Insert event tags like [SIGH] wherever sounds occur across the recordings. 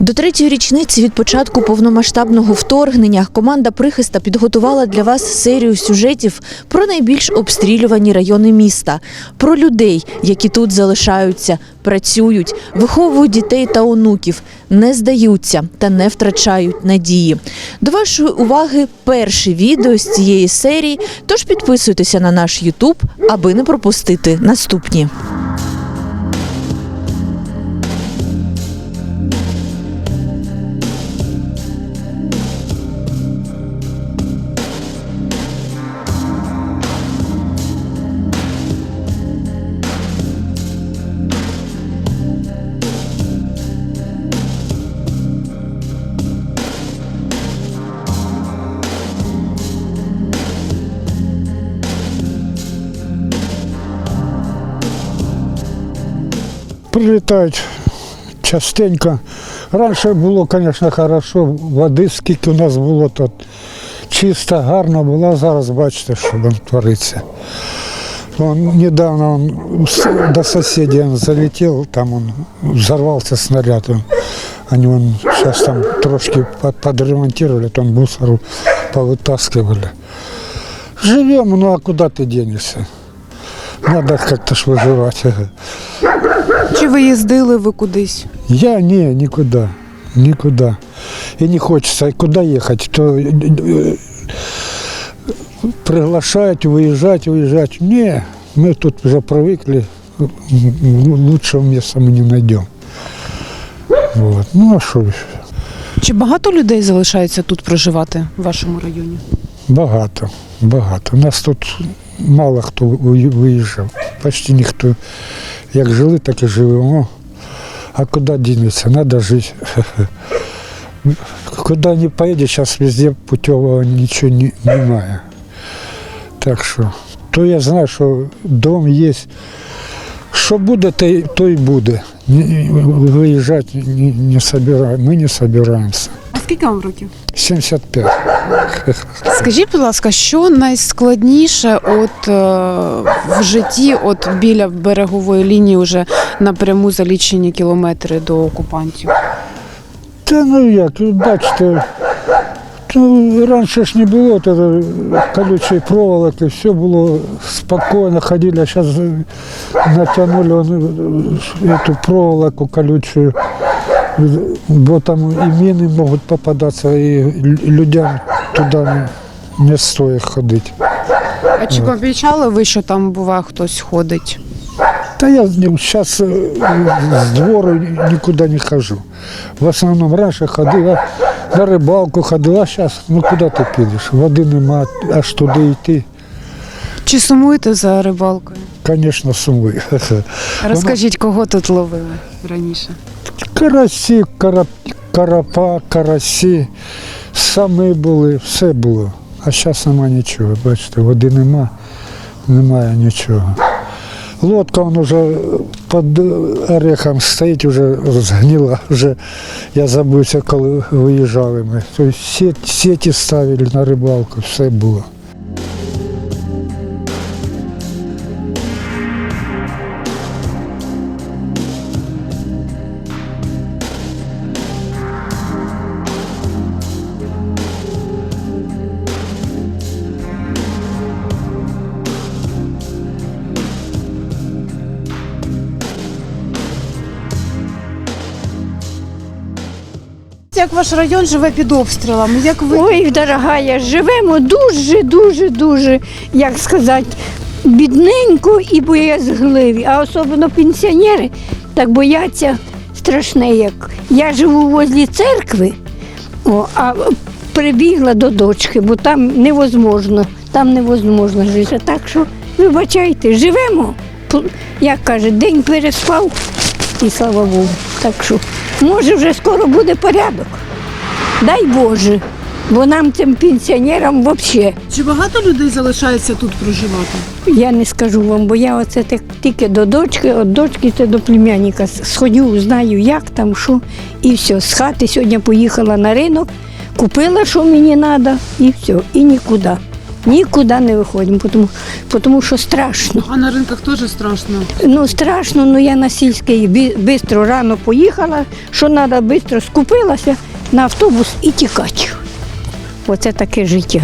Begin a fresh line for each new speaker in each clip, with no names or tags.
До третьої річниці від початку повномасштабного вторгнення команда Прихиста підготувала для вас серію сюжетів про найбільш обстрілювані райони міста, про людей, які тут залишаються, працюють, виховують дітей та онуків, не здаються та не втрачають надії. До вашої уваги перше відео з цієї серії. Тож підписуйтеся на наш Ютуб, аби не пропустити наступні.
Прилітають частенько. Раніше було, звісно, хорошо, води скільки у нас було тут. Чисто, гарно було, а зараз бачите, що там твориться. Он, недавно он с- до соседей он залетел, там он взорвался снаряд. Он, они он, сейчас там трошки под- подремонтировали, там мусору повытаскивали. Живем, ну а куда ты денешься? Надо как-то ж выживать.
Чи виїздили ви кудись?
Я не, никуда, никуда. И не хочется, куда ехать, то э, э, приглашать, выезжать, выезжать. Не, мы тут уже привыкли, м, лучшего места мы не найдем. Вот. Ну а що ж,
Чи багато людей залишається тут проживати в вашому районі?
багато, багато. У нас тут мало хто уї- виїжджав, почти ніхто. Як жили, так і живемо. А куди дінеться? Треба жити. [LAUGHS] Куди не поїдеш, зараз везде путевого нічого не, немає. Так що, то я знаю, що дом є. Що буде, то, й- то і буде. Ні- Виїжджати не, не собираємо. Ми не збираємося.
Скільки вам років?
75.
Скажіть, будь ласка, що найскладніше от, е, в житті, от біля берегової лінії, вже напряму за лічені кілометри до окупантів?
Та ну як, бачите, то раніше ж не було то, колючої проволоки, все було спокійно, ходили, а зараз натягнули эту проволоку колючую, бо там і міни можуть попадатися, і людям туди не, стоїть ходити.
А чи помічали ви, що там буває хтось ходить?
Та я зараз з двору нікуди не хожу. В основному раніше ходив, на рибалку ходив, а зараз ну куди ти підеш? Води нема, аж туди йти.
Чи сумуєте за рибалкою?
Звісно, сумую. [LAUGHS]
Розкажіть, кого тут ловили раніше?
Карасі, карап, карапа, карасі, сами були, все було. А зараз нема нічого. Бачите, води нема, немає нічого. Лодка вон уже під орехом стоїть, вже згнила, вже я забувся, коли виїжджали ми. Тобто сіті ставили на рибалку, все було.
Як ваш район живе під обстрілами? Як ви
Ой, дорогая, живемо дуже, дуже, дуже, як сказати, бідненько і боязгливі. А особливо пенсіонери так бояться страшне, як я живу возле церкви, о, а прибігла до дочки, бо там невозможно, там невозможно жити. Так що, вибачайте, живемо, як каже, день переспав і слава Богу. Так що, може, вже скоро буде порядок. Дай Боже. Бо нам цим пенсіонерам взагалі,
чи багато людей залишається тут проживати?
я не скажу вам, бо я оце так тільки до дочки, від дочки це до племянника сходю, знаю, як там, що, і все. З хати сьогодні поїхала на ринок, купила, що мені треба, і все, і нікуди. Нікуди не виходимо, тому, тому що страшно.
А на ринках теж страшно.
Ну страшно, ну я на сільський швидко рано поїхала, що треба швидко скупилася на автобус і тікати. Оце таке життя.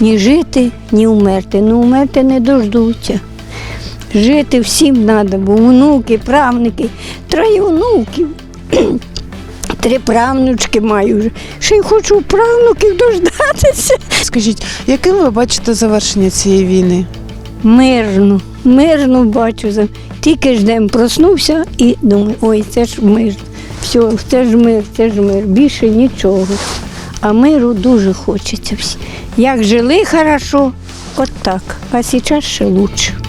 Ні жити, ні умерти. Ну умерти не дождуться. Жити всім треба, бо внуки, правнуки, троє внуків. Три правнучки маю. Ще й хочу правнуків дождатися.
Скажіть, яким ви бачите завершення цієї війни?
Мирно, мирно бачу. Тільки ждемо, проснувся і думаю, ой, це ж мир. Все, це ж мир, це ж мир. Більше нічого. А миру дуже хочеться всі. Як жили хорошо, от так. А зараз ще краще.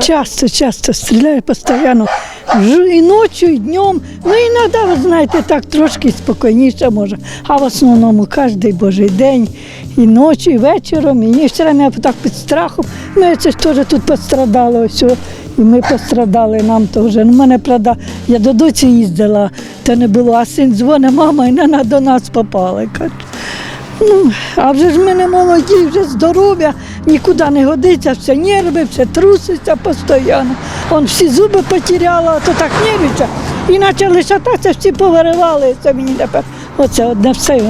Часто, часто стреляю постоянно. Ж- І ночі, і днем. Ну, іноді, ви знаєте, так трошки спокійніше може. А в основному кожен божий день, і ночі, і вечором, і все время так під страхом. Ми це ж теж тут пострадали, ось, і ми пострадали, нам теж. Ну, мене, правда, я до доці їздила, то не було, а син дзвонить, мама, і не до нас попали. Ну, а вже ж ми не молоді, вже здоров'я, нікуди не годиться, все нерви, все труситься постійно. Он всі зуби потеряла, то так нервиться. І почали шататися, всі повиривали, це мені тепер. Оце одне все.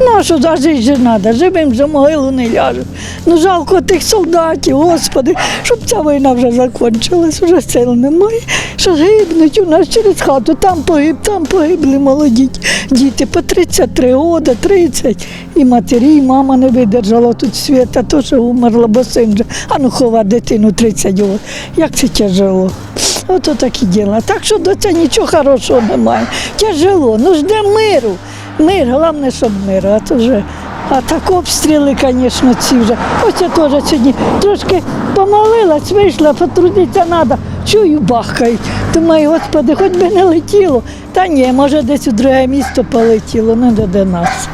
Ну, а що за життя ж треба, живим же могилу не ляжуть. Ну жалко тих солдатів, господи, щоб ця війна вже закінчилась, вже сил немає. Що гибнуть у нас через хату, там погиб, там погибли молоді діти по 33 роки, 30. І матері, і мама не видержала тут свята, то що умерла, бо син же. А ну хова дитину 30 років. Як це тяжело. Ото такі діла. Так що до цього нічого хорошого немає. Тяжело. Ну жде миру. Мир, головне, щоб мир. А то. А так обстріли, звісно, ці вже. Ось я теж сьогодні трошки помолилась, вийшла, потрудитися треба. Чую, бахкають. Думаю, господи, хоч би не летіло. Та ні, може десь у друге місто полетіло, не до нас.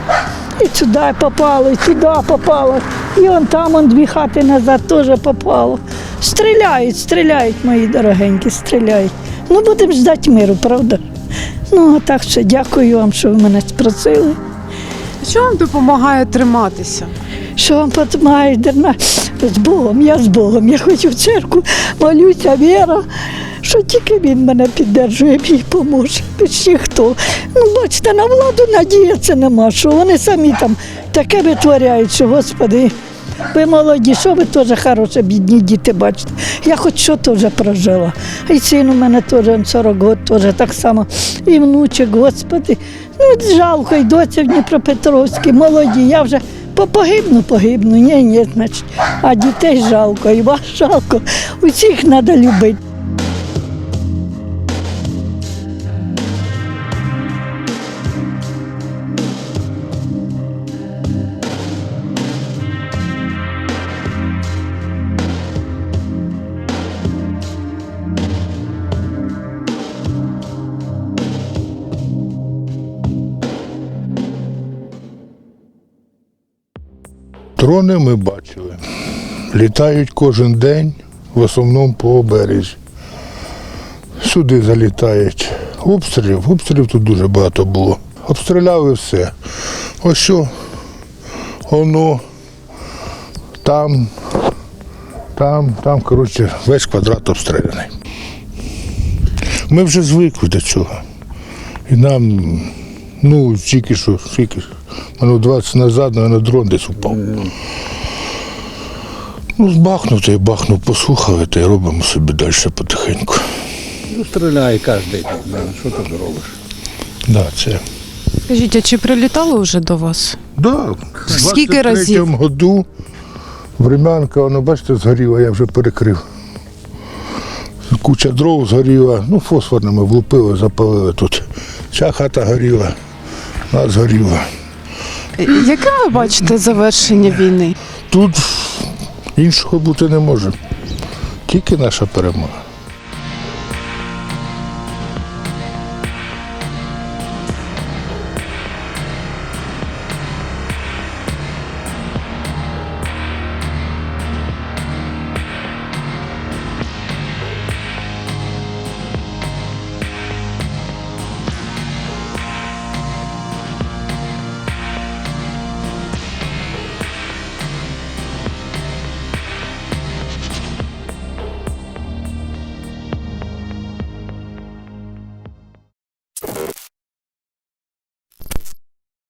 І сюди попало, і сюди попало. І он там он дві хати назад теж попало. Стріляють, стріляють, мої дорогенькі, стріляють. Ну, будемо ждати миру, правда? Ну, а так що дякую вам, що ви мене спросили.
Що вам допомагає триматися?
Що вам допомагає? З Богом, я з Богом. Я хочу в церкву, молюся, віра, що тільки він мене піддержує, мій поможе. Ще хто. Ну, бачите, на владу надіятися нема, що вони самі там таке витворяють, що, Господи, ви молоді, що ви теж хороші, бідні діти бачите. Я хоч що теж прожила. І син у мене теж 40 років, теж так само. І внучок, Господи. Ну, жалко, і доця в Дніпропетровській, молоді. Я вже погибну, погибну. Ні, ні, значить. А дітей жалко, і вас жалко. Усіх треба любити.
Дрони ми бачили. Літають кожен день, в основному по обережжі. Сюди залітають обстрілів. Обстрілів тут дуже багато було. Обстріляли все. Ось що, воно, там, там, там, коротше, весь квадрат обстріляний. Ми вже звикли до цього. І нам, ну, тільки що, тільки що. Минут 20 назад, на дрон десь упав. Ну, збахнув та й бахнув, послухали, та й робимо собі далі потихеньку.
Ну, стріляє кожен день. Да. Що ти робиш?
Да, це.
Скажіть, а чи прилітало вже до вас?
Да,
Скільки разів?
В году времянка, воно, бачите, згоріла, я вже перекрив. Куча дров згоріла, ну, фосфорними влупили, запалили тут. Ця хата горіла, нас згоріла.
Яким ви бачите завершення війни?
Тут іншого бути не може. Тільки наша перемога.